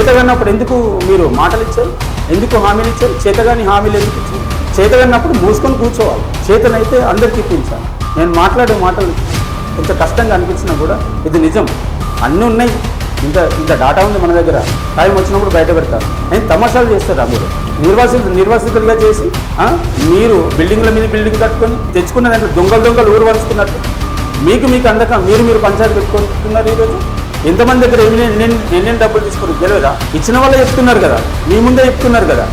చేతగన్నప్పుడు ఎందుకు మీరు మాటలు ఇచ్చారు ఎందుకు హామీలు ఇచ్చారు చేతగాని హామీలు ఎందుకు ఇచ్చారు? చేతగన్నప్పుడు మూసుకొని కూర్చోవాలి. చేతనైతే అందరికి ఇప్పించాలి నేను మాట్లాడే మాటలు కొంచెం కష్టంగా అనిపించినా కూడా ఇది నిజం. అన్నీ ఉన్నాయి. ఇంత ఇంత డాటా ఉంది మన దగ్గర. టైం వచ్చినప్పుడు బయట పెడతారు. నేను తమాషాలు చేస్తారా మీరు? నిర్వాసిత నిర్వాసితులుగా చేసి మీరు బిల్డింగ్ల మీద బిల్డింగ్ కట్టుకొని తెచ్చుకున్న దాంట్లో దొంగలు దొంగలు ఊరు వరుస్తున్నట్టు. మీకు మీకు అందక మీరు మీరు పంచాయతీ పెట్టుకుంటున్నారు ఈరోజు? ఎంతమంది దగ్గర ఎన్ని ఎన్ని డబ్బులు తీసుకుని గెలవదా? ఇచ్చిన వాళ్ళే చెప్తున్నారు కదా. మీ ముందే చెప్తున్నారు కదా.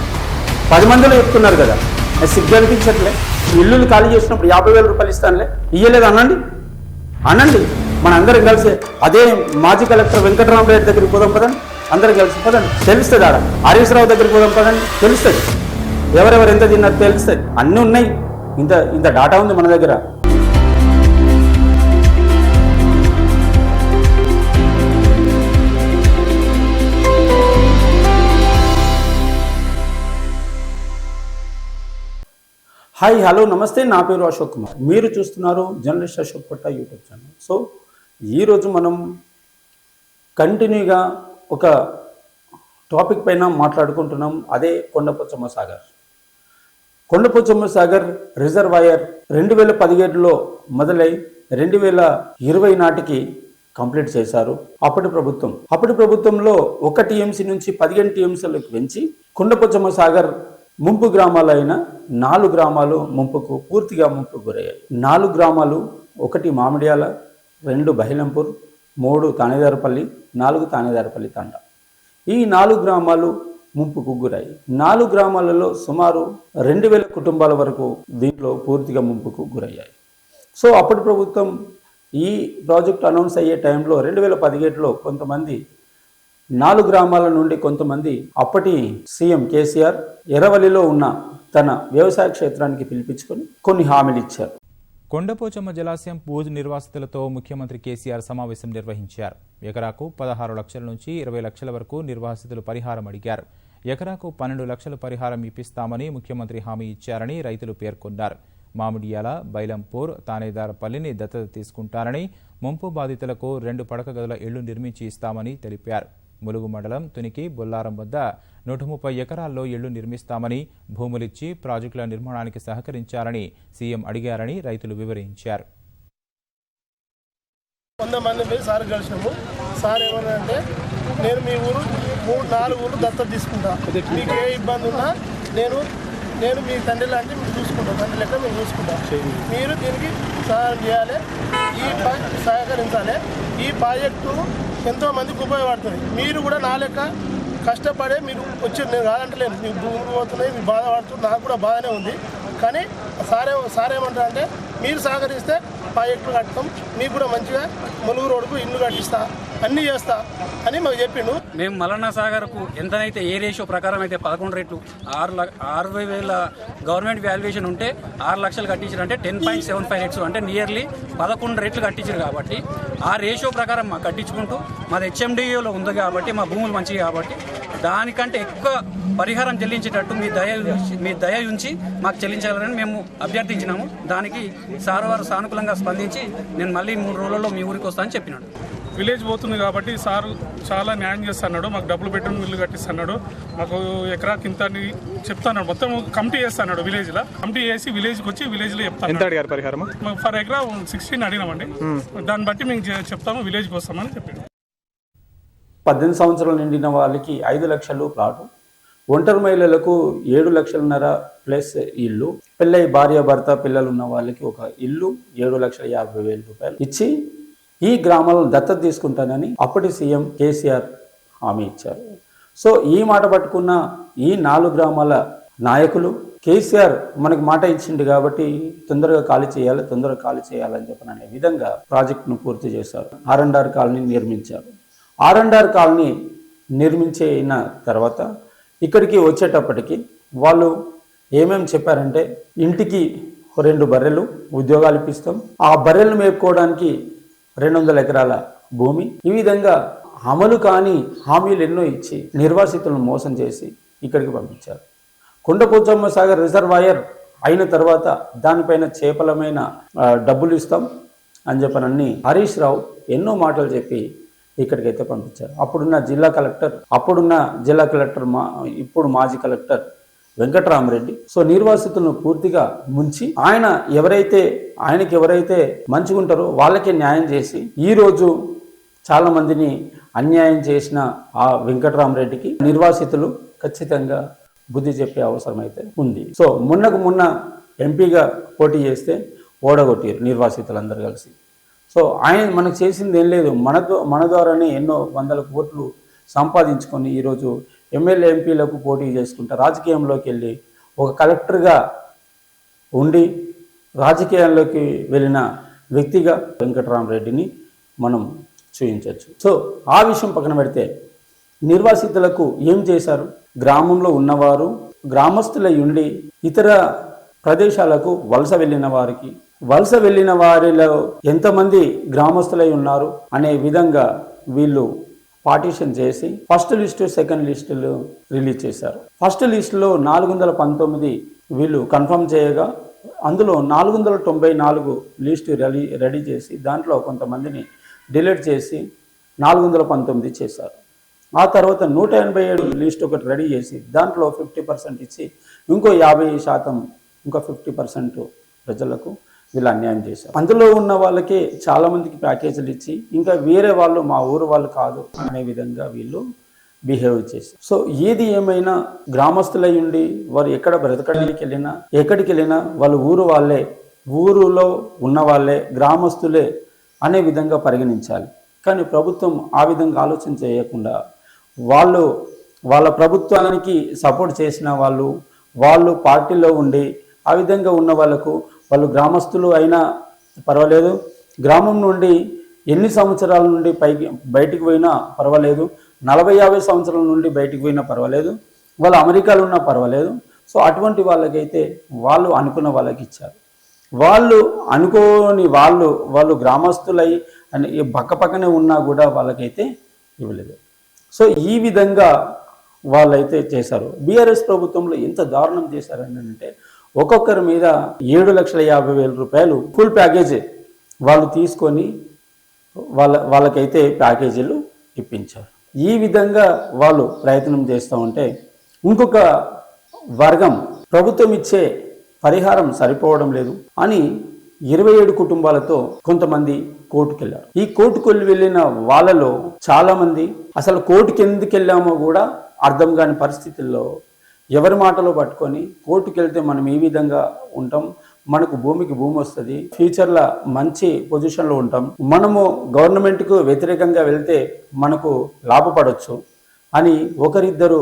పది మందిలో చెప్తున్నారు కదా. సిగ్గు అనిపించట్లే. ఇల్లులు ఖాళీ చేసినప్పుడు యాభై వేల రూపాయలు ఇస్తానులే. ఇయ్యలేదు అనండి అనండి మన అందరం కలిసి అదే మాజీ కలెక్టర్ వెంకటరామరెడ్డి దగ్గరికి పోదాం పదండి. అందరం కలిసి పదండి. తెలుస్తుంది ఆడ. హరీష్ రావు దగ్గరికి పోదాం పదండి. తెలుస్తుంది. ఎవరెవరు ఎంత తిన్నారు తెలుస్తుంది. అన్నీ ఉన్నాయి. ఇంత ఇంత డాటా ఉంది మన దగ్గర. హాయ్ హలో నమస్తే నా పేరు అశోక్ కుమార్. మీరు చూస్తున్నారు జర్నలిస్ట్ అశోక్ పట్ట యూట్యూబ్ ఛానల్. సో ఈరోజు మనం కంటిన్యూగా ఒక టాపిక్ పైన మాట్లాడుకుంటున్నాం. అదే కొండపోచమ్మ సాగర్. కొండపోచమ్మ సాగర్ రిజర్వాయర్ రెండు వేల పదిహేడులో మొదలై రెండు వేల ఇరవై నాటికి కంప్లీట్ చేశారు అప్పటి ప్రభుత్వం. అప్పటి ప్రభుత్వంలో ఒక టీఎంసీ నుంచి పదిహేను టీఎంసీలకు పెంచి కొండపోచమ్మ సాగర్ ముంపు గ్రామాలైన నాలుగు గ్రామాలు ముంపుకు పూర్తిగా ముంపుకు గురయ్యాయి. నాలుగు గ్రామాలు ఒకటి మామిడియాల రెండు బహిలంపూర్ మూడు తానేదారపల్లి నాలుగు తానేదారపల్లి తండ. ఈ నాలుగు గ్రామాలు ముంపుకు గురాయి నాలుగు గ్రామాలలో సుమారు రెండు వేల కుటుంబాల వరకు దీంట్లో పూర్తిగా ముంపుకు గురయ్యాయి. సో అప్పటి ప్రభుత్వం ఈ ప్రాజెక్ట్ అనౌన్స్ అయ్యే టైంలో రెండు వేల పదిహేడులో కొంతమంది నాలుగు గ్రామాల నుండి కొంతమంది అప్పటి సీఎం కేసీఆర్ ఎరవలిలో ఉన్న తన వ్యవసాయ క్షేత్రానికి పిలిపించుకొని కొన్ని హామీలు ఇచ్చారు. కొండపోచమ్మ జలాశయం పూజ నిర్వాసితులతో ముఖ్యమంత్రి కేసీఆర్ సమావేశం నిర్వహించారు. ఎకరాకు పదహారు లక్షల నుంచి ఇరవై లక్షల వరకు నిర్వాసితులు పరిహారం అడిగారు. ఎకరాకు పన్నెండు లక్షల పరిహారం ఇప్పిస్తామని ముఖ్యమంత్రి హామీ ఇచ్చారని రైతులు పేర్కొన్నారు. మామిడియాల బైలంపూర్ తానేదారపల్లిని దత్తత తీసుకుంటారని ముంపు బాధితులకు రెండు పడక గదుల ఇళ్ళు నిర్మించి ఇస్తామని తెలిపారు. ములుగు మండలం తునికి బొల్లారం వద్ద నూట ముప్పై ఎకరాల్లో ఇళ్ళు నిర్మిస్తామని భూములిచ్చి ప్రాజెక్టుల నిర్మాణానికి సహకరించాలని సీఎం అడిగారని రైతులు వివరించారు. వంద మంది పోయి సార్ కలిసినాము. సార్ ఏమన్నారంటే నేను మీ ఊరు మూడు నాలుగు ఊరు దత్తత తీసుకుంటా. మీకు ఏ ఇబ్బంది ఉన్నా నేను నేను మీ తండ్రి లాంటి మీరు చూసుకుంటాను తండ్రి లెక్క మీరు చూసుకుంటాం. మీరు దీనికి సహాయం చేయాలి. ఈ సహకరించాలి. ఈ ప్రాజెక్టు ఎంతో మందికి ఉపయోగపడుతుంది. మీరు కూడా నా లెక్క కష్టపడే మీరు వచ్చి నేను కాదంటలేను మీ భూములు పోతున్నాయి మీ బాధపడుతుంది నాకు కూడా బాగానే ఉంది. కానీ సారే సారేమంటారు అంటే మీరు సహకరిస్తే ప్రాజెక్టులు కట్టడం మీకు కూడా మంచిగా ములుగు రోడ్డుకు ఇల్లు కట్టిస్తా అన్నీ చేస్తా అని మాకు చెప్పిండు. మేము మలన్నా సాగర్కు ఎంతనైతే ఏ రేషియో ప్రకారం అయితే పదకొండు రేట్లు ఆరు లక్ష అరవై వేల గవర్నమెంట్ వాల్యుయేషన్ ఉంటే ఆరు లక్షలు కట్టించారు అంటే ten point seven five rates అంటే నియర్లీ పదకొండు రేట్లు కట్టించారు కాబట్టి ఆ రేషియో ప్రకారం మాకు కట్టించుకుంటూ మాది హెచ్ఎండిఏలో ఉంది కాబట్టి మా భూములు మంచివి కాబట్టి దానికంటే ఎక్కువ పరిహారం చెల్లించేటట్టు మీ దయ మీ దయ ఉంచి మాకు చెల్లించాలని మేము అభ్యర్థించినాము. దానికి సార్ వారు సానుకూలంగా స్పందించి నేను మళ్ళీ మూడు రోజుల్లో మీ ఊరికి వస్తానని చెప్పినాడు. విలేజ్ పోతుంది కాబట్టి సార్ చాలా న్యాయం చేస్తున్నాడు మాకు డబ్బులు బెడ్రూమ్ ఇల్లు కట్టిస్తున్నాడు మాకు ఎకరాకి ఇంత అని చెప్తాడు మొత్తం కమిటీ చేస్తున్నాడు విలేజ్లో కమిటీ చేసి విలేజ్కి వచ్చి విలేజ్లో ఎంత చెప్తాను అడిగారు పరిహారం ఫర్ ఎకరా సిక్స్టీన్ అడిగినామండి. దాన్ని బట్టి మేము చె- చెప్తాము విలేజ్కి వస్తామని చెప్పాడు. పద్దెనిమిది సంవత్సరాలు నిండిన వాళ్ళకి ఐదు లక్షలు ప్లాటు. ఒంటరి మహిళలకు ఏడు లక్షలన్నర ప్లస్ ఇల్లు. పెళ్ళై భార్య భర్త పిల్లలు ఉన్న వాళ్ళకి ఒక ఇల్లు ఏడు లక్షల యాభై వేల రూపాయలు ఇచ్చి ఈ గ్రామాలను దత్తత తీసుకుంటానని అప్పటి సీఎం కేసీఆర్ హామీ ఇచ్చారు. సో ఈ మాట పట్టుకున్న ఈ నాలుగు గ్రామాల నాయకులు కేసీఆర్ మనకు మాట ఇచ్చిండు కాబట్టి తొందరగా ఖాళీ చేయాలి తొందరగా ఖాళీ చేయాలని చెప్పని అనే విధంగా ప్రాజెక్టును పూర్తి చేశారు. ఆర్ అండ్ ఆర్ కాలనీ నిర్మించారు. ఆర్ అండ్ ఆర్ కాలనీ నిర్మించిన తర్వాత ఇక్కడికి వచ్చేటప్పటికి వాళ్ళు ఏమేమి చెప్పారంటే ఇంటికి రెండు బర్రెలు ఉద్యోగాలు ఇప్పిస్తాం. ఆ బర్రెలు మేపుకోవడానికి రెండు వందల ఎకరాల భూమి. ఈ విధంగా అమలు కాని హామీలు ఎన్నో ఇచ్చి నిర్వాసితులను మోసం చేసి ఇక్కడికి పంపించారు. కొండపోచమ్మ సాగర్ రిజర్వాయర్ అయిన తర్వాత దానిపైన చేపలమైన డబ్బులు ఇస్తాం అని చెప్పనని హరీష్ రావు ఎన్నో మాటలు చెప్పి ఇక్కడికైతే పంపించారు. అప్పుడున్న జిల్లా కలెక్టర్ అప్పుడున్న జిల్లా కలెక్టర్ మా ఇప్పుడు మాజీ కలెక్టర్ వెంకటరామరెడ్డి సో నిర్వాసితులను పూర్తిగా ముంచి ఆయన ఎవరైతే ఆయనకి ఎవరైతే మంచిగా ఉంటారో వాళ్ళకే న్యాయం చేసి ఈరోజు చాలామందిని అన్యాయం చేసిన ఆ వెంకటరామరెడ్డికి నిర్వాసితులు ఖచ్చితంగా బుద్ధి చెప్పే అవసరం అయితే ఉంది. సో మొన్నకు మొన్న ఎంపీగా పోటీ చేస్తే ఓడగొట్టారు నిర్వాసితులందరూ కలిసి. సో ఆయన మనకు చేసింది ఏం లేదు. మన మన ద్వారానే ఎన్నో వందల కోట్లు సంపాదించుకొని ఈరోజు ఎమ్మెల్యే ఎంపీలకు పోటీ చేసుకుంటా రాజకీయంలోకి వెళ్ళి ఒక కలెక్టర్గా ఉండి రాజకీయాల్లోకి వెళ్ళిన వ్యక్తిగా వెంకటరామరెడ్డిని మనం చూపించవచ్చు. సో ఆ విషయం పక్కన పెడితే నిర్వాసితులకు ఏం చేశారు? గ్రామంలో ఉన్నవారు గ్రామస్తులై ఉండి ఇతర ప్రదేశాలకు వలస వెళ్ళిన వారికి వలస వెళ్ళిన వారిలో ఎంతమంది గ్రామస్తులై ఉన్నారు అనే విధంగా వీళ్ళు పార్టీషన్ చేసి ఫస్ట్ లిస్టు సెకండ్ లిస్టులు రిలీజ్ చేశారు. ఫస్ట్ లిస్టులో నాలుగు వందల పంతొమ్మిది వీళ్ళు కన్ఫర్మ్ చేయగా అందులో నాలుగు వందల తొంభై నాలుగు లిస్టు రెడీ రెడీ చేసి దాంట్లో కొంతమందిని డిలీట్ చేసి నాలుగు వందల పంతొమ్మిది చేశారు. ఆ తర్వాత నూట ఎనభై ఏడు లిస్ట్ ఒకటి రెడీ చేసి దాంట్లో ఫిఫ్టీ పర్సెంట్ ఇచ్చి ఇంకో యాభై శాతం ఇంకో ఫిఫ్టీ పర్సెంట్ ప్రజలకు వీళ్ళు అన్యాయం చేశారు. అందులో ఉన్న వాళ్ళకి చాలా మందికి ప్యాకేజీలు ఇచ్చి ఇంకా వేరే వాళ్ళు మా ఊరు వాళ్ళు కాదు అనే విధంగా వీళ్ళు బిహేవ్ చేశారు. సో ఏది ఏమైనా గ్రామస్తులై ఉండి వారు ఎక్కడ బ్రతకడానికి వెళ్ళినా ఎక్కడికి వెళ్ళినా వాళ్ళు ఊరు వాళ్ళే ఊరులో ఉన్న వాళ్ళే గ్రామస్తులే అనే విధంగా పరిగణించాలి. కానీ ప్రభుత్వం ఆ విధంగా ఆలోచన చేయకుండా వాళ్ళు వాళ్ళ ప్రభుత్వానికి సపోర్ట్ చేసిన వాళ్ళు వాళ్ళు పార్టీలో ఉండి ఆ విధంగా ఉన్న వాళ్ళకు వాళ్ళు గ్రామస్తులు అయినా పర్వాలేదు. గ్రామం నుండి ఎన్ని సంవత్సరాల నుండి పైకి బయటికి పోయినా పర్వాలేదు. నలభై యాభై సంవత్సరాల నుండి బయటికి పోయినా పర్వాలేదు. వాళ్ళు అమెరికాలో ఉన్నా పర్వాలేదు. సో అటువంటి వాళ్ళకైతే వాళ్ళు అనుకున్న వాళ్ళకి ఇచ్చారు. వాళ్ళు అనుకోని వాళ్ళు వాళ్ళు గ్రామస్తులై అని పక్కపక్కనే ఉన్నా కూడా వాళ్ళకైతే ఇవ్వలేదు. సో ఈ విధంగా వాళ్ళైతే చేశారు. బీఆర్ఎస్ ప్రభుత్వంలో ఎంత దారుణం చేశారని అంటే ఒక్కొక్కరి మీద ఏడు లక్షల యాభై వేల రూపాయలు ఫుల్ ప్యాకేజీ. వాళ్ళు తీసుకొని వాళ్ళ వాళ్ళకైతే ప్యాకేజీలు ఇప్పించారు. ఈ విధంగా వాళ్ళు ప్రయత్నం చేస్తూ ఉంటే ఇంకొక వర్గం ప్రభుత్వం ఇచ్చే పరిహారం సరిపోవడం లేదు అని ఇరవై ఏడు కుటుంబాలతో కొంతమంది కోర్టుకు వెళ్ళారు ఈ కోర్టుకు వెళ్ళిన వాళ్ళలో చాలామంది అసలు కోర్టుకి ఎందుకు వెళ్ళామో కూడా అర్థం కాని పరిస్థితుల్లో ఎవరి మాటలో పట్టుకొని కోర్టుకు వెళ్తే మనం ఈ విధంగా ఉంటాం? మనకు భూమికి భూమి వస్తుంది. ఫ్యూచర్లో మంచి పొజిషన్లో ఉంటాం. మనము గవర్నమెంట్కు వ్యతిరేకంగా వెళ్తే మనకు లాభపడవచ్చు అని ఒకరిద్దరు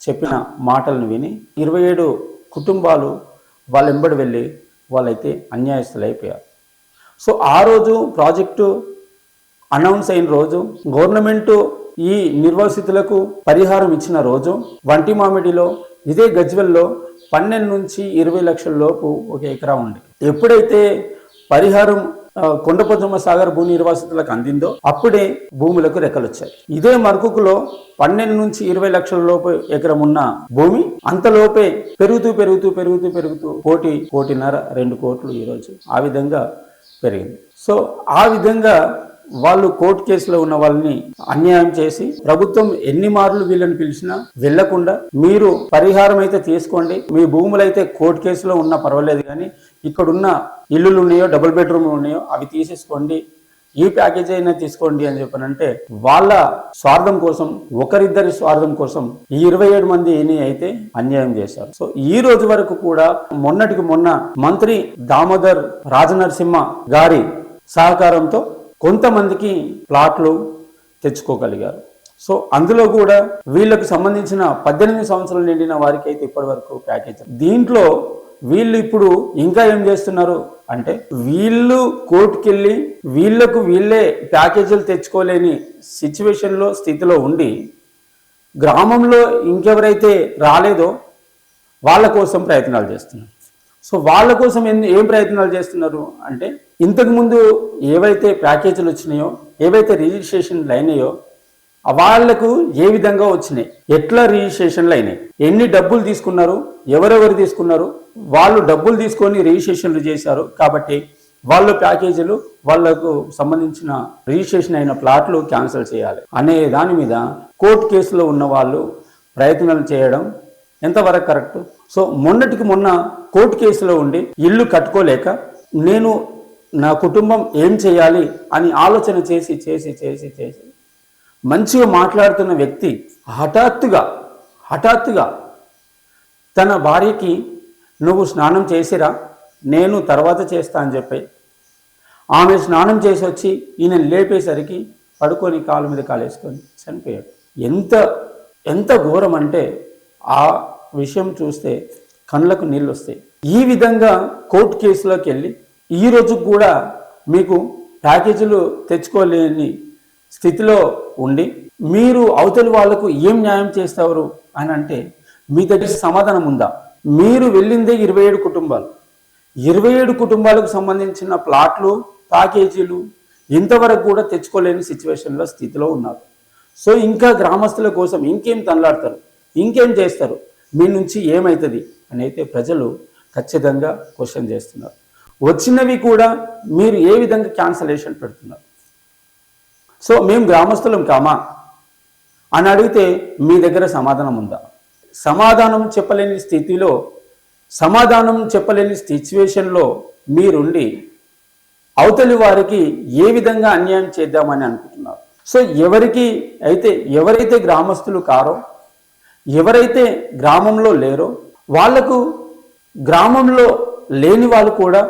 చెప్పిన మాటలను విని ఇరవై ఏడు కుటుంబాలు వాళ్ళ వెంబడి వెళ్ళి వాళ్ళైతే అన్యాయస్తులు అయిపోయారు సో ఆ రోజు ప్రాజెక్టు అనౌన్స్ అయిన రోజు గవర్నమెంటు ఈ నిర్వాసితులకు పరిహారం ఇచ్చిన రోజు వంటి మామిడిలో ఇదే గజ్వెల్లో పన్నెండు నుంచి ఇరవై లక్షల లోపు ఒక ఎకరా ఉంది. ఎప్పుడైతే పరిహారం కొండపద్మ సాగర్ భూ నిర్వాసితులకు అందిందో అప్పుడే భూములకు రెక్కలొచ్చాయి. ఇదే మరకుకులో పన్నెండు నుంచి ఇరవై లక్షల లోపు ఎకరం ఉన్న భూమి అంతలోపే పెరుగుతూ పెరుగుతూ పెరుగుతూ పెరుగుతూ కోటి కోటిన్నర రెండు కోట్లు ఈరోజు ఆ విధంగా పెరిగింది. సో ఆ విధంగా వాళ్ళు కోర్టు కేసులో ఉన్న వాళ్ళని అన్యాయం చేసి ప్రభుత్వం ఎన్ని మార్లు వీళ్ళని పిలిచినా వెళ్ళకుండా మీరు పరిహారం అయితే తీసుకోండి మీ భూములు అయితే కోర్టు కేసులో ఉన్నా పర్వాలేదు కానీ ఇక్కడున్న ఇల్లులు ఉన్నాయో డబుల్ బెడ్రూమ్లు ఉన్నాయో అవి తీసేసుకోండి ఈ ప్యాకేజ్ అయినా తీసుకోండి అని చెప్పనంటే వాళ్ళ స్వార్థం కోసం ఒకరిద్దరి స్వార్థం కోసం ఈ ఇరవై ఏడు మందిని అయితే అన్యాయం చేశారు. సో ఈ రోజు వరకు కూడా మొన్నటికి మొన్న మంత్రి దామోదర్ రాజనరసింహ గారి సహకారంతో కొంతమందికి ప్లాట్లు తెచ్చుకోగలిగారు. సో అందులో కూడా వీళ్ళకు సంబంధించిన పద్దెనిమిది సంవత్సరాలు నిండిన వారికి అయితే ఇప్పటి వరకు ప్యాకేజ్ దీంట్లో వీళ్ళు ఇప్పుడు ఇంకా ఏం చేస్తున్నారు అంటే వీళ్ళు కోర్టుకి వెళ్ళి వీళ్ళకు వీళ్ళే ప్యాకేజీలు తెచ్చుకోలేని సిచ్యువేషన్లో స్థితిలో ఉండి గ్రామంలో ఇంకెవరైతే రాలేదో వాళ్ళ కోసం ప్రయత్నాలు చేస్తున్నారు. సో వాళ్ళ కోసం ఏం ప్రయత్నాలు చేస్తున్నారు అంటే ఇంతకుముందు ఏవైతే ప్యాకేజీలు వచ్చినాయో ఏవైతే రిజిస్ట్రేషన్లు అయినాయో వాళ్ళకు ఏ విధంగా వచ్చినాయి? ఎట్లా రిజిస్ట్రేషన్లు అయినాయి? ఎన్ని డబ్బులు తీసుకున్నారు? ఎవరెవరు తీసుకున్నారు? వాళ్ళు డబ్బులు తీసుకొని రిజిస్ట్రేషన్లు చేశారు కాబట్టి వాళ్ళ ప్యాకేజీలు వాళ్ళకు సంబంధించిన రిజిస్ట్రేషన్ అయిన ప్లాట్లు క్యాన్సిల్ చేయాలి అనే దాని మీద కోర్టు కేసులో ఉన్న వాళ్ళు ప్రయత్నాలు చేయడం ఎంతవరకు కరెక్ట్? సో మొన్నటికి మొన్న కోర్టు కేసులో ఉండి ఇల్లు కట్టుకోలేక నేను నా కుటుంబం ఏం చేయాలి అని ఆలోచన చేసి చేసి చేసి చేసి మంచిగా మాట్లాడుతున్న వ్యక్తి హఠాత్తుగా హఠాత్తుగా తన భార్యకి నువ్వు స్నానం చేసిరా నేను తర్వాత చేస్తా అని చెప్పి ఆమె స్నానం చేసి వచ్చి ఈయన లేపేసరికి పడుకొని కాలు మీద కాలేసుకొని చనిపోయాడు. ఎంత ఎంత ఘోరం అంటే ఆ విషయం చూస్తే కళ్ళకు నీళ్ళు వస్తాయి. ఈ విధంగా కోర్టు కేసులోకి వెళ్ళి ఈ రోజు కూడా మీకు ప్యాకేజీలు తెచ్చుకోలేని స్థితిలో ఉండి మీరు అవతలి వాళ్ళకు ఏం న్యాయం చేస్తారు అని అంటే మీ దగ్గర సమాధానం ఉందా? మీరు వెళ్ళిందే ఇరవై ఏడు కుటుంబాలు. ఇరవై ఏడు కుటుంబాలకు సంబంధించిన ప్లాట్లు ప్యాకేజీలు ఇంతవరకు కూడా తెచ్చుకోలేని సిచ్యువేషన్లో స్థితిలో ఉన్నారు. సో ఇంకా గ్రామస్తుల కోసం ఇంకేం తనలాడతారు? ఇంకేం చేస్తారు? మీ నుంచి ఏమవుతుంది అని అయితే ప్రజలు ఖచ్చితంగా క్వశ్చన్ చేస్తున్నారు. వచ్చినవి కూడా మీరు ఏ విధంగా క్యాన్సలేషన్ పెడుతున్నారు? సో మేము గ్రామస్తులం కామా? అని అడిగితే మీ దగ్గర సమాధానం ఉందా? సమాధానం చెప్పలేని స్థితిలో సమాధానం చెప్పలేని సిచ్యువేషన్లో మీరుండి అవతలి వారికి ఏ విధంగా అన్యాయం చేద్దామని అనుకుంటున్నారు? సో ఎవరికి అయితే ఎవరైతే గ్రామస్తులు కారో ఎవరైతే గ్రామంలో లేరో వాళ్ళకు గ్రామంలో లేని వాళ్ళు కూడా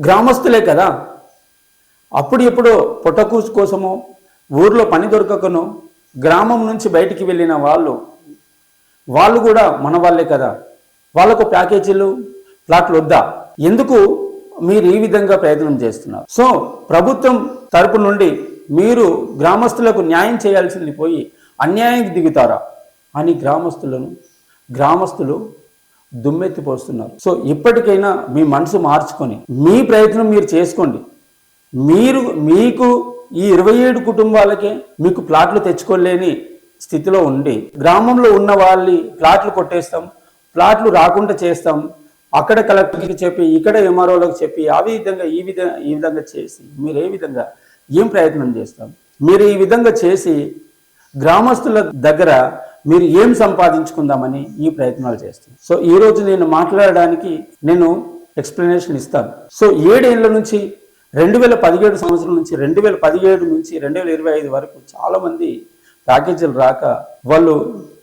గ్రామస్తులే కదా. అప్పుడు ఎప్పుడో పొట్టకూసు కోసమో ఊర్లో పని దొరకకనో గ్రామం నుంచి బయటికి వెళ్ళిన వాళ్ళు వాళ్ళు కూడా మన వాళ్ళే కదా. వాళ్ళకు ప్యాకేజీలు ప్లాట్లు వద్దా? ఎందుకు మీరు ఈ విధంగా ప్రయత్నం చేస్తున్నారు? సో ప్రభుత్వం తరపు నుండి మీరు గ్రామస్తులకు న్యాయం చేయాల్సింది పోయి అన్యాయానికి దిగుతారా? అని గ్రామస్తులను గ్రామస్తులు దుమ్మెత్తిపోస్తున్నారు. సో ఇప్పటికైనా మీ మనసు మార్చుకొని మీ ప్రయత్నం మీరు చేసుకోండి. మీరు మీకు ఈ ఇరవై ఏడు కుటుంబాలకే మీకు ప్లాట్లు తెచ్చుకోలేని స్థితిలో ఉండి గ్రామంలో ఉన్న వాళ్ళని ప్లాట్లు కొట్టేస్తాం ప్లాట్లు రాకుండా చేస్తాం అక్కడ కలెక్టర్కి చెప్పి ఇక్కడ ఎంఆర్ఓలకు చెప్పి ఆ విధంగా ఈ విధంగా ఈ విధంగా చేసి మీరు ఏ విధంగా ఏం ప్రయత్నం చేస్తాం? మీరు ఈ విధంగా చేసి గ్రామస్తుల దగ్గర మీరు ఏం సంపాదించుకుందామని ఈ ప్రయత్నాలు చేస్తుంది సో ఈ రోజు నేను మాట్లాడడానికి నేను ఎక్స్ప్లెనేషన్ ఇస్తాను. సో ఏడేళ్ళ నుంచి రెండు వేల పదిహేడు సంవత్సరం నుంచి రెండు వేల పదిహేడు నుంచి రెండు వేల ఇరవై ఐదు వరకు చాలా మంది ప్యాకేజీలు రాక వాళ్ళు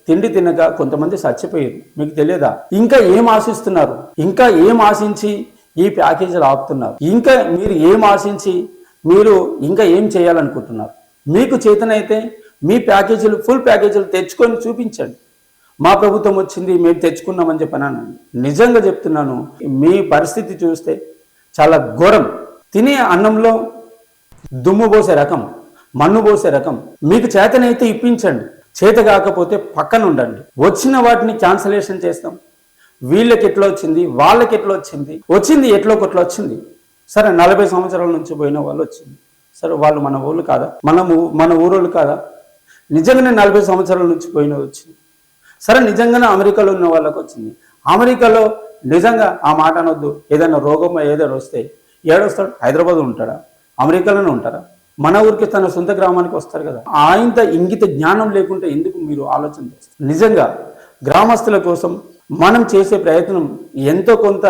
తిండి తినక కొంతమంది చచ్చిపోయారు. మీకు తెలియదా? ఇంకా ఏం ఆశిస్తున్నారు? ఇంకా ఏం ఆశించి ఈ ప్యాకేజీలు ఆపుతున్నారు? ఇంకా మీరు ఏం ఆశించి మీరు ఇంకా ఏం చేయాలనుకుంటున్నారు? మీకు చేతనైతే మీ ప్యాకేజీలు ఫుల్ ప్యాకేజీలు తెచ్చుకొని చూపించండి. మా ప్రభుత్వం వచ్చింది మేము తెచ్చుకున్నామని చెప్పినాను నిజంగా చెప్తున్నాను మీ పరిస్థితి చూస్తే చాలా ఘోరం. తినే అన్నంలో దుమ్ము పోసే రకం మన్ను పోసే రకం మీకు చేతనైతే ఇప్పించండి. చేత కాకపోతే పక్కన ఉండండి. వచ్చిన వాటిని క్యాన్సలేషన్ చేస్తాం. వీళ్ళకి ఎట్లా వచ్చింది వాళ్ళకి ఎట్లా వచ్చింది వచ్చింది ఎట్లో కొట్లా వచ్చింది. సరే నలభై సంవత్సరాల నుంచి పోయిన వాళ్ళు వచ్చింది. సరే వాళ్ళు మన ఊళ్ళు కాదా? మనము మన ఊరోళ్ళు కాదా? నిజంగానే నలభై సంవత్సరాల నుంచి పోయిన వచ్చింది. సరే నిజంగానే అమెరికాలో ఉన్న వాళ్ళకి వచ్చింది. అమెరికాలో నిజంగా ఆ మాట అనొద్దు. ఏదైనా రోగం ఏదైనా వస్తే ఏడొస్తాడు హైదరాబాద్ ఉంటాడా? అమెరికాలోనే ఉంటారా? మన ఊరికి తన సొంత గ్రామానికి వస్తారు కదా. ఆయంత ఇంగిత జ్ఞానం లేకుంటే ఎందుకు మీరు ఆలోచన చేస్తారు? నిజంగా గ్రామస్తుల కోసం మనం చేసే ప్రయత్నం ఎంతో కొంత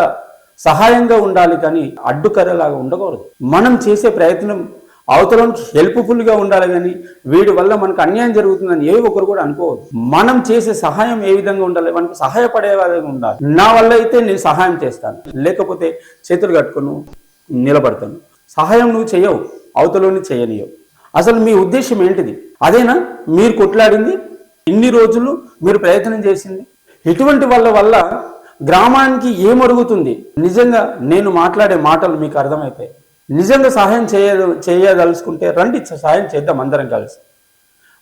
సహాయంగా ఉండాలి కానీ అడ్డుకర్రలాగా ఉండకూడదు. మనం చేసే ప్రయత్నం అవతలం హెల్ప్ఫుల్గా ఉండాలి కానీ వీడి వల్ల మనకు అన్యాయం జరుగుతుందని ఏ ఒక్కరు కూడా అనుకోవద్దు. మనం చేసే సహాయం ఏ విధంగా ఉండాలి? మనకు సహాయపడే విధంగా ఉండాలి. నా వల్ల అయితే నేను సహాయం చేస్తాను. లేకపోతే చేతులు కట్టుకొని నిలబడతాను. సహాయం నువ్వు చేయవు అవతలని చేయనియవు. అసలు మీ ఉద్దేశం ఏంటిది? అదేనా? మీరు కొట్లాడింది? ఇన్ని రోజులు మీరు ప్రయత్నం చేసింది? ఇటువంటి వాళ్ళ వల్ల గ్రామానికి ఏమరుగుతుంది? నిజంగా నేను మాట్లాడే మాటలు మీకు అర్థమైతాయి. నిజంగా సహాయం చేయ చేయదలుచుకుంటే రండి సహాయం చేద్దాం అందరం కలిసి.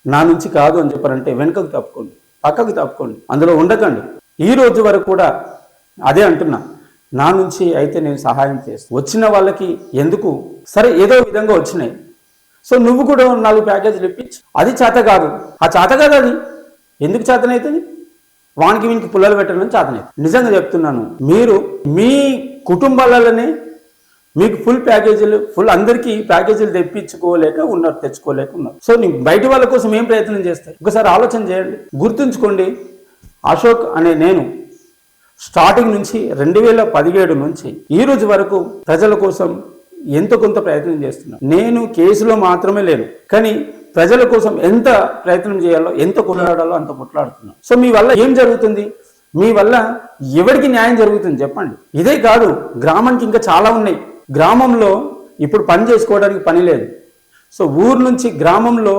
నా నుంచి కాదు అని చెప్పారంటే వెనుకకు తప్పుకోండి పక్కకు తప్పుకోండి అందులో ఉండకండి. ఈ రోజు వరకు కూడా అదే అంటున్నా. నా నుంచి అయితే నేను సహాయం చేస్తాను వచ్చిన వాళ్ళకి ఎందుకు? సరే ఏదో విధంగా వచ్చినాయి. సో నువ్వు కూడా నాలుగు ప్యాకేజీలు ఇప్పించు. అది చేత కాదు. ఆ చేత కాదు అది. ఎందుకు చేతనవుతుంది వానికి వీనికి పుల్లలు పెట్టడం చేతనవుతుంది నిజంగా చెప్తున్నాను. మీరు మీ కుటుంబాలలోనే మీకు ఫుల్ ప్యాకేజీలు ఫుల్ అందరికీ ప్యాకేజీలు తెప్పించుకోలేక ఉన్నారు తెచ్చుకోలేక ఉన్నారు. సో నీ బయట వాళ్ళ కోసం ఏం ప్రయత్నం చేస్తారు ఒకసారి ఆలోచన చేయండి. గుర్తుంచుకోండి అశోక్ అనే నేను స్టార్టింగ్ నుంచి రెండు వేల పదిహేడు నుంచి ఈ రోజు వరకు ప్రజల కోసం ఎంత కొంత ప్రయత్నం చేస్తున్నాను. నేను కేసులో మాత్రమే లేను కానీ ప్రజల కోసం ఎంత ప్రయత్నం చేయాలో ఎంత కొట్లాడాలో అంత కొట్లాడుతున్నాను. సో మీ వల్ల ఏం జరుగుతుంది? మీ వల్ల ఎవరికి న్యాయం జరుగుతుంది? చెప్పండి. ఇదే కాదు గ్రామానికి ఇంకా చాలా ఉన్నాయి. గ్రామంలో ఇప్పుడు పని చేసుకోవడానికి పని లేదు. సో ఊరు నుంచి గ్రామంలో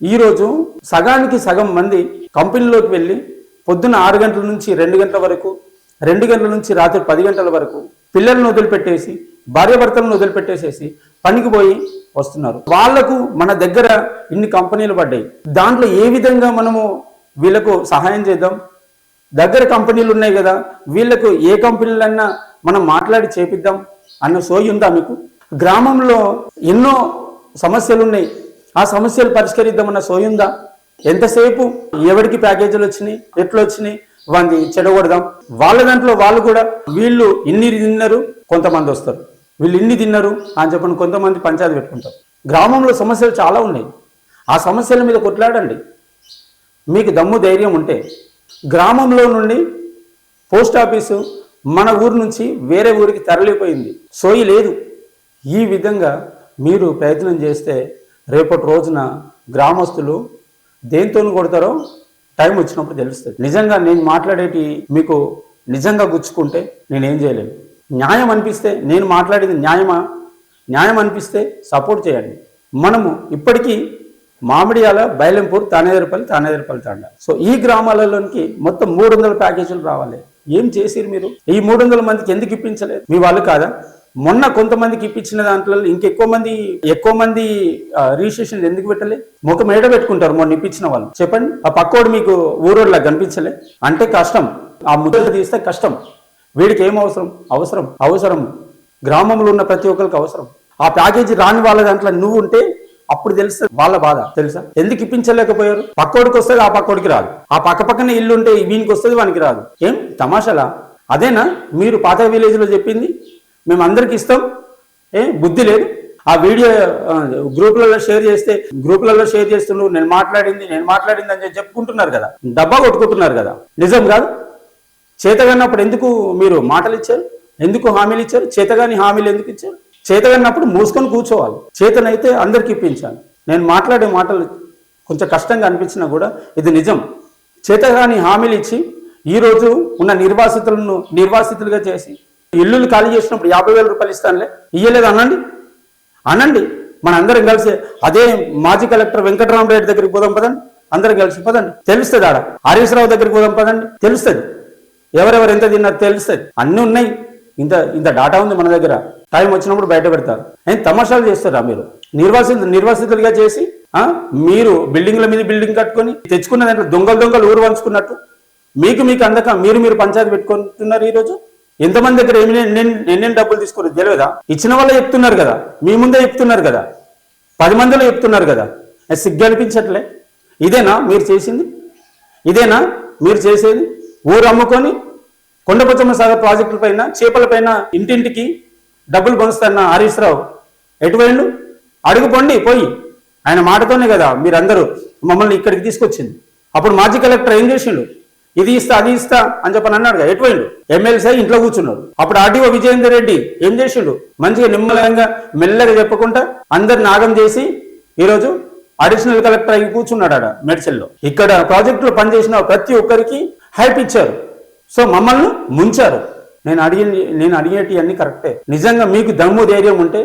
ఈరోజు సగానికి సగం మంది కంపెనీలోకి వెళ్ళి పొద్దున్న ఆరు గంటల నుంచి రెండు గంటల వరకు రెండు గంటల నుంచి రాత్రి పది గంటల వరకు పిల్లలను వదిలిపెట్టేసి భార్యాభర్తలను వదిలిపెట్టేసేసి పనికి పోయి వస్తున్నారు. వాళ్ళకు మన దగ్గర ఇన్ని కంపెనీలు పడ్డాయి. దాంట్లో ఏ విధంగా మనము వీళ్ళకు సహాయం చేద్దాం? దగ్గర కంపెనీలు ఉన్నాయి కదా వీళ్ళకు ఏ కంపెనీలన్నా మనం మాట్లాడి చేపిద్దాం? అన్న సోయి ఉందా మీకు? గ్రామంలో ఎన్నో సమస్యలు ఉన్నాయి ఆ సమస్యలు పరిష్కరిద్దామన్న సోయి ఉందా? ఎంతసేపు? ఎవరికి ప్యాకేజీలు వచ్చినాయి? ఎట్లా వచ్చినాయి? వాడిని చెడగొడదాం. వాళ్ళ దాంట్లో వాళ్ళు కూడా వీళ్ళు ఇన్ని తిన్నారు కొంతమంది వస్తారు. వీళ్ళు ఇన్ని తిన్నారు అని చెప్పని కొంతమంది పంచాయతీ పెట్టుకుంటారు. గ్రామంలో సమస్యలు చాలా ఉన్నాయి. ఆ సమస్యల మీద కొట్లాడండి. మీకు దమ్ము ధైర్యం ఉంటే గ్రామంలో నుండి పోస్ట్ ఆఫీసు మన ఊరు నుంచి వేరే ఊరికి తరలిపోయింది. సోయి లేదు. ఈ విధంగా మీరు ప్రయత్నం చేస్తే రేపటి రోజున గ్రామస్తులు దేంతో కొడతారో టైం వచ్చినప్పుడు తెలుస్తుంది. నిజంగా నేను మాట్లాడేటి మీకు నిజంగా గుచ్చుకుంటే నేనేం చేయలేను. న్యాయం అనిపిస్తే నేను మాట్లాడేది న్యాయమా? న్యాయం అనిపిస్తే సపోర్ట్ చేయండి. మనము ఇప్పటికీ మామిడియాల బైలంపూర్ తానేదరపల్లి తానేదరపల్లి తాండ. సో ఈ గ్రామాలలోనికి మొత్తం మూడు వందల ప్యాకేజీలు రావాలి. ఏం చేసిరు మీరు? ఈ మూడు వందల మందికి ఎందుకు ఇప్పించలేదు? మీ వాళ్ళు కాదా? మొన్న కొంతమందికి ఇప్పించిన దాంట్లో ఇంకెక్కువ మంది ఎక్కువ మంది రిజిస్ట్రేషన్ ఎందుకు పెట్టలే? ముఖం ఏడ పెట్టుకుంటారు మొన్న ఇప్పించిన వాళ్ళు? చెప్పండి. ఆ పక్కోడు మీకు ఊరోడ్లా కనిపించలే? అంటే కష్టం. ఆ ముద్దలు తీస్తే కష్టం. వీడికి ఏం అవసరం? అవసరం. అవసరం. గ్రామంలో ఉన్న ప్రతి ఒక్కరికి అవసరం. ఆ ప్యాకేజీ రాని వాళ్ళ దాంట్లో నువ్వు ఉంటే అప్పుడు తెలుస్తుంది. వాళ్ళ బాధ తెలుసా? ఎందుకు ఇప్పించలేకపోయారు? పక్కోడికి వస్తుంది ఆ పక్కోడికి రాదు. ఆ పక్క పక్కన ఇల్లు ఉంటే వీనికి వస్తుంది వానికి రాదు. ఏం? తమాషాలా? అదేనా? మీరు పాత విలేజ్లో చెప్పింది? మేము అందరికి ఇస్తాం. ఏ? బుద్ధి లేదు. ఆ వీడియో గ్రూపులలో షేర్ చేస్తే గ్రూపులలో షేర్ చేస్తున్నారు నేను మాట్లాడింది నేను మాట్లాడింది అని చెప్పుకుంటున్నారు కదా. డబ్బా కొట్టుకుంటున్నారు కదా. నిజం కాదు. చేతగన్నప్పుడు ఎందుకు మీరు మాటలు ఇచ్చారు ఎందుకు హామీలు ఇచ్చారు చేతగాని హామీలు ఎందుకు ఇచ్చారు? చేతగన్నప్పుడు మూసుకొని కూర్చోవాలి. చేతనైతే అందరికి ఇప్పించాలి. నేను మాట్లాడే మాటలు కొంచెం కష్టంగా అనిపించినా కూడా ఇది నిజం. చేతగాని హామీలు ఇచ్చి ఈరోజు ఉన్న నిర్వాసితులను నిర్వాసితులుగా చేసి ఇల్లులు ఖాళీ చేసినప్పుడు యాభై వేల రూపాయలు ఇస్తానులే. ఇయ్యలేదు అనండి. అనండి. మన అందరం కలిసి అదే మాజీ కలెక్టర్ వెంకటరామరెడ్డి దగ్గరికి పోదాం పదండి. అందరం కలిసి పదండి. తెలుస్తుంది ఆడ. హరీష్ రావు దగ్గరికి పోదాం పదండి. తెలుస్తుంది. ఎవరెవరు ఎంత తిన్నారు తెలుస్తుంది. అన్నీ ఉన్నాయి. ఇంత ఇంత డాటా ఉంది మన దగ్గర. టైం వచ్చినప్పుడు బయట పెడతారు. అని తమాషాలు చేస్తారా మీరు? నిర్వాసిత నిర్వాసితులుగా చేసి మీరు బిల్డింగ్ల మీద బిల్డింగ్ కట్టుకొని తెచ్చుకున్న దాంట్లో దొంగలు దొంగలు ఊరు పంచుకున్నట్టు మీకు మీకు అందక మీరు మీరు పంచాయతీ పెట్టుకుంటున్నారు ఈరోజు? ఎంతమంది దగ్గర ఏమి ఎన్నెన్ని డబ్బులు తీసుకున్నారు తెలియదా? ఇచ్చిన వాళ్ళే చెప్తున్నారు కదా. మీ ముందే చెప్తున్నారు కదా. పది మందిలో చెప్తున్నారు కదా. సిగ్గు అనిపించట్లే? ఇదేనా మీరు చేసింది? ఇదేనా మీరు చేసేది? ఊరు అమ్ముకొని కొండపచ్చమ్మ సాగర్ ప్రాజెక్టుల పైన చేపల పైన ఇంటింటికి డబ్బులు కొనుస్తున్న హరీష్ రావు ఎటువైండు అడుగు పొండి పోయి. ఆయన మాటతోనే కదా మీరందరూ మమ్మల్ని ఇక్కడికి తీసుకొచ్చింది. అప్పుడు మాజీ కలెక్టర్ ఏం చేసిండు? ఇది ఇస్తా అది ఇస్తా అని చెప్పని అన్నాడు కదా ఎటువైండు ఎమ్మెల్సీ ఇంట్లో కూర్చున్నాడు. అప్పుడు ఆర్టీఓ విజయేందర్ రెడ్డి ఏం చేసిండు? మంచిగా నిమ్మలంగా మెల్లగా చెప్పకుండా అందరు నాగం చేసి ఈరోజు అడిషనల్ కలెక్టర్ అయి కూర్చున్నాడు ఆడ మెడిసిన్లో ఇక్కడ ప్రాజెక్టులో పనిచేసిన ప్రతి ఒక్కరికి హైప్ ఇచ్చారు. సో మమ్మల్ని ముంచారు. నేను అడిగి నేను అడిగేటి అన్ని కరెక్టే. నిజంగా మీకు దమ్ము ధైర్యం ఉంటే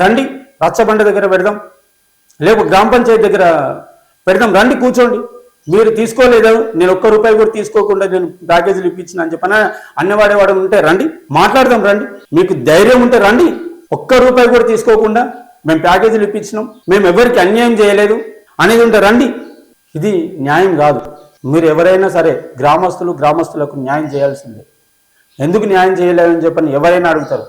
రండి రచ్చబండ దగ్గర పెడదాం లేకపోతే గ్రామ పంచాయతీ దగ్గర పెడదాం రండి కూర్చోండి. మీరు తీసుకోలేదు నేను ఒక్క రూపాయి కూడా తీసుకోకుండా నేను ప్యాకేజీలు ఇప్పించిన అని చెప్పిన? అన్నవాడేవాడు ఉంటే రండి మాట్లాడదాం రండి. మీకు ధైర్యం ఉంటే రండి ఒక్క రూపాయి కూడా తీసుకోకుండా మేము ప్యాకేజీలు ఇప్పించినాం మేము ఎవరికి అన్యాయం చేయలేదు అనేది ఉంటే రండి. ఇది న్యాయం కాదు. మీరు ఎవరైనా సరే గ్రామస్తులు గ్రామస్తులకు న్యాయం చేయాల్సిందే. ఎందుకు న్యాయం చేయలేదని చెప్పని ఎవరైనా అడుగుతారు.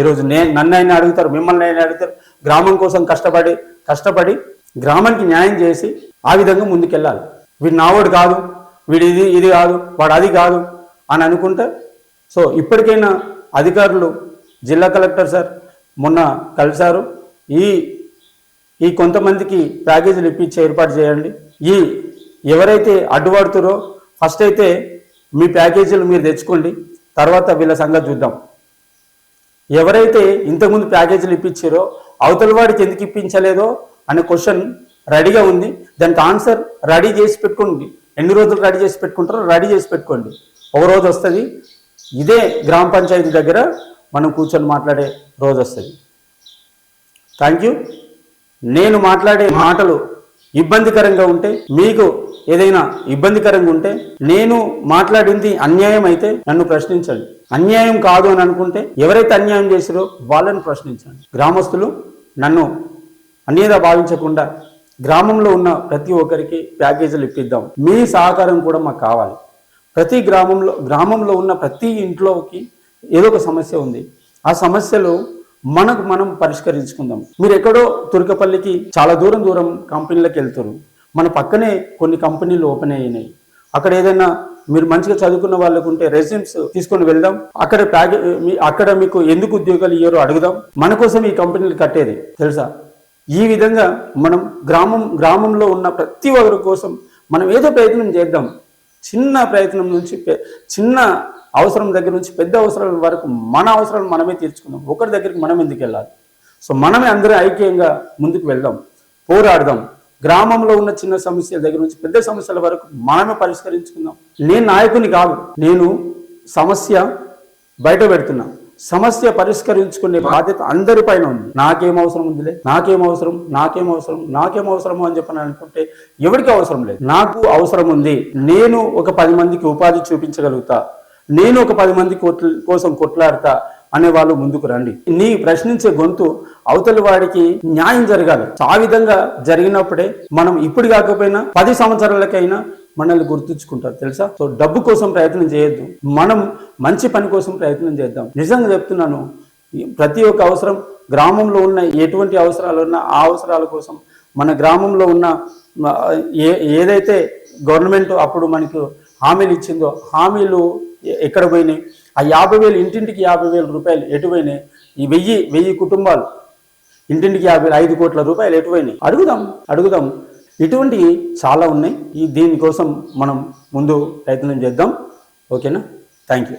ఈరోజు నేను నన్నైనా అడుగుతారు మిమ్మల్ని అయినా అడుగుతారు. గ్రామం కోసం కష్టపడి కష్టపడి గ్రామానికి న్యాయం చేసి ఆ విధంగా ముందుకెళ్ళాలి. వీడు నావాడు కాదు వీడు ఇది ఇది కాదు వాడు అది కాదు అని అనుకుంటే సో ఇప్పటికైనా అధికారులు జిల్లా కలెక్టర్ సార్ మొన్న కలిశారు. ఈ ఈ కొంతమందికి ప్యాకేజీలు ఇప్పించి ఏర్పాటు చేయండి. ఈ ఎవరైతే అడ్డుపడుతురో ఫస్ట్ అయితే మీ ప్యాకేజీలు మీరు తెచ్చుకోండి. తర్వాత వీళ్ళ సంగతి చూద్దాం. ఎవరైతే ఇంతకుముందు ప్యాకేజీలు ఇప్పించారో అవతల వాడికి ఎందుకు ఇప్పించలేదో అనే క్వశ్చన్ రెడీగా ఉంది. దానికి ఆన్సర్ రెడీ చేసి పెట్టుకోండి. ఎన్ని రోజులు రెడీ చేసి పెట్టుకుంటారో రెడీ చేసి పెట్టుకోండి. ఒక రోజు వస్తుంది. ఇదే గ్రామ పంచాయతీ దగ్గర మనం కూర్చొని మాట్లాడే రోజు వస్తుంది. థ్యాంక్ యూ నేను మాట్లాడే మాటలు ఇబ్బందికరంగా ఉంటే మీకు ఏదైనా ఇబ్బందికరంగా ఉంటే నేను మాట్లాడింది అన్యాయం అయితే నన్ను ప్రశ్నించండి. అన్యాయం కాదు అని అనుకుంటే ఎవరైతే అన్యాయం చేసారో వాళ్ళని ప్రశ్నించండి. గ్రామస్తులు నన్ను అన్యదా భావించకుండా గ్రామంలో ఉన్న ప్రతి ఒక్కరికి ప్యాకేజీలు ఇప్పిద్దాం. మీ సహకారం కూడా మాకు కావాలి. ప్రతి గ్రామంలో గ్రామంలో ఉన్న ప్రతి ఇంట్లోకి ఏదో ఒక సమస్య ఉంది. ఆ సమస్యలు మనకు మనం పరిష్కరించుకుందాం. మీరు ఎక్కడో తురకపల్లికి చాలా దూరం దూరం కంపెనీలకు వెళ్తారు. మన పక్కనే కొన్ని కంపెనీలు ఓపెన్ అయినాయి. అక్కడ ఏదైనా మీరు మంచిగా చదువుకున్న వాళ్ళకు ఉంటే రెజ్యూమ్స్ తీసుకొని వెళ్దాం. అక్కడ ప్యాకే మీ- అక్కడ మీకు ఎందుకు ఉద్యోగాలు ఇయ్యారో అడుగుదాం. మన కోసం ఈ కంపెనీలు కట్టేది తెలుసా? ఈ విధంగా మనం గ్రామం గ్రామంలో ఉన్న ప్రతి ఒక్కరి కోసం మనం ఏదో ప్రయత్నం చేద్దాం. చిన్న ప్రయత్నం నుంచి చిన్న అవసరం దగ్గర నుంచి పెద్ద అవసరాల వరకు మన అవసరాలు మనమే తీర్చుకుందాం. ఒకరి దగ్గరికి మనం ఎందుకు వెళ్ళాలి? సో మనమే అందరూ ఐక్యంగా ముందుకు వెళ్దాం. పోరాడదాం. గ్రామంలో ఉన్న చిన్న సమస్యల దగ్గర నుంచి పెద్ద సమస్యల వరకు మనమే పరిష్కరించుకుందాం. నేను నాయకుని కాదు నేను సమస్య బయట పెడుతున్నా. సమస్య పరిష్కరించుకునే బాధ్యత అందరిపైన ఉంది. నాకేం అవసరం ఉందిలే? నాకేం అవసరం? నాకేం అవసరం? నాకేం అవసరం అని చెప్పని అనుకుంటే ఎవరికి అవసరం లేదు. నాకు అవసరం ఉంది. నేను ఒక పది మందికి ఉపాధి చూపించగలుగుతా. నేను ఒక పది మంది కొట్ల- కోసం కొట్లాడతా. అనే వాళ్ళు ముందుకు రండి. నీ ప్రశ్నించే గొంతు అవతలి వాడికి న్యాయం జరగాలి. ఆ విధంగా జరిగినప్పుడే మనం ఇప్పుడు కాకపోయినా పది సంవత్సరాలకైనా మనల్ని గుర్తుంచుకుంటారు తెలుసా? సో డబ్బు కోసం ప్రయత్నం చేయొద్దు. మనం మంచి పని కోసం ప్రయత్నం చేద్దాం. నిజంగా చెప్తున్నాను ప్రతి ఒక్క అవసరం గ్రామంలో ఉన్న ఎటువంటి అవసరాలు ఉన్నా ఆ అవసరాల కోసం మన గ్రామంలో ఉన్న ఏ ఏదైతే గవర్నమెంట్ అప్పుడు మనకు హామీలు ఇచ్చిందో హామీలు ఎక్కడ పోయినాయి? ఆ యాభై వేలు ఇంటింటికి యాభై వేల రూపాయలు ఎటువైనాయి ఈ వెయ్యి వెయ్యి కుటుంబాలు. ఇంటింటికి యాభై ఐదు కోట్ల రూపాయలు ఎటువైనాయి అడుగుదాం అడుగుదాం. ఇటువంటివి చాలా ఉన్నాయి. ఈ దీనికోసం మనం ముందు ప్రయత్నం చేద్దాం. ఓకేనా? Thank you.